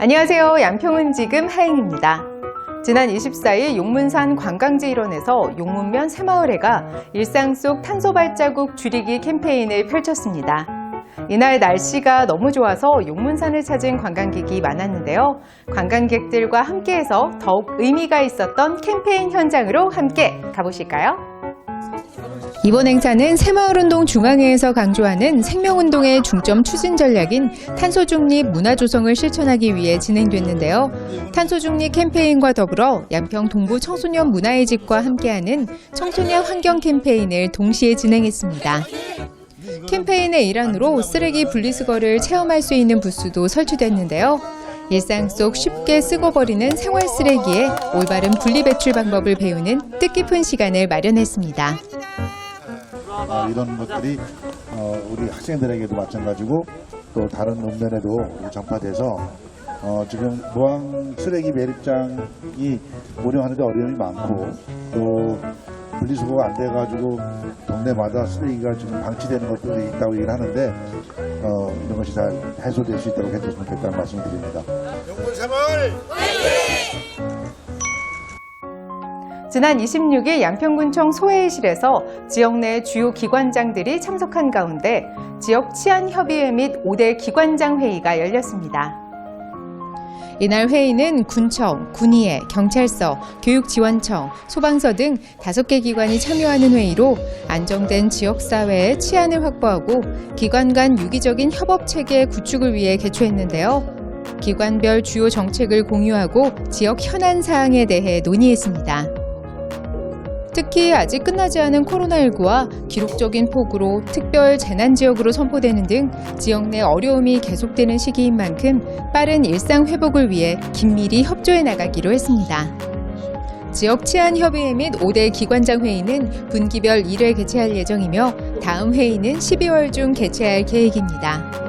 안녕하세요. 양평은 지금 하행입니다. 지난 24일 용문산 관광지 일원에서 용문면 새마을회가 일상 속 탄소 발자국 줄이기 캠페인을 펼쳤습니다. 이날 날씨가 너무 좋아서 용문산을 찾은 관광객이 많았는데요. 관광객들과 함께해서 더욱 의미가 있었던 캠페인 현장으로 함께 가보실까요? 이번 행사는 새마을운동 중앙회에서 강조하는 생명운동의 중점 추진 전략인 탄소중립 문화 조성을 실천하기 위해 진행됐는데요. 탄소중립 캠페인과 더불어 양평 동부 청소년 문화의 집과 함께하는 청소년 환경 캠페인을 동시에 진행했습니다. 캠페인의 일환으로 쓰레기 분리수거를 체험할 수 있는 부스도 설치됐는데요. 일상 속 쉽게 쓰고 버리는 생활 쓰레기의 올바른 분리 배출 방법을 배우는 뜻깊은 시간을 마련했습니다. 어, 이런 것들이 어, 우리 학생들에게도 마찬가지고 또 다른 읍면에도 전파돼서 어, 지금 무항 쓰레기 매립장이 운영하는데 어려움이 많고 또 분리수거가 안 돼가지고 동네마다 쓰레기가 지금 방치되는 것들이 있다고 얘기를 하는데 어, 이런 것이 잘 해소될 수 있도록 해줬으면 좋겠다는 말씀을 드립니다. 지난 26일 양평군청 소회의실에서 지역 내 주요 기관장들이 참석한 가운데 지역 치안협의회 및 5대 기관장 회의가 열렸습니다. 이날 회의는 군청, 군의회, 경찰서, 교육지원청, 소방서 등 5개 기관이 참여하는 회의로 안정된 지역사회의 치안을 확보하고 기관 간 유기적인 협업체계 구축을 위해 개최했는데요. 기관별 주요 정책을 공유하고 지역 현안 사항에 대해 논의했습니다. 특히 아직 끝나지 않은 코로나19와 기록적인 폭우로 특별 재난 지역으로 선포되는 등 지역 내 어려움이 계속되는 시기인 만큼 빠른 일상 회복을 위해 긴밀히 협조해 나가기로 했습니다. 지역 치안 협의회 및 5대 기관장 회의는 분기별 1회 개최할 예정이며 다음 회의는 12월 중 개최할 계획입니다.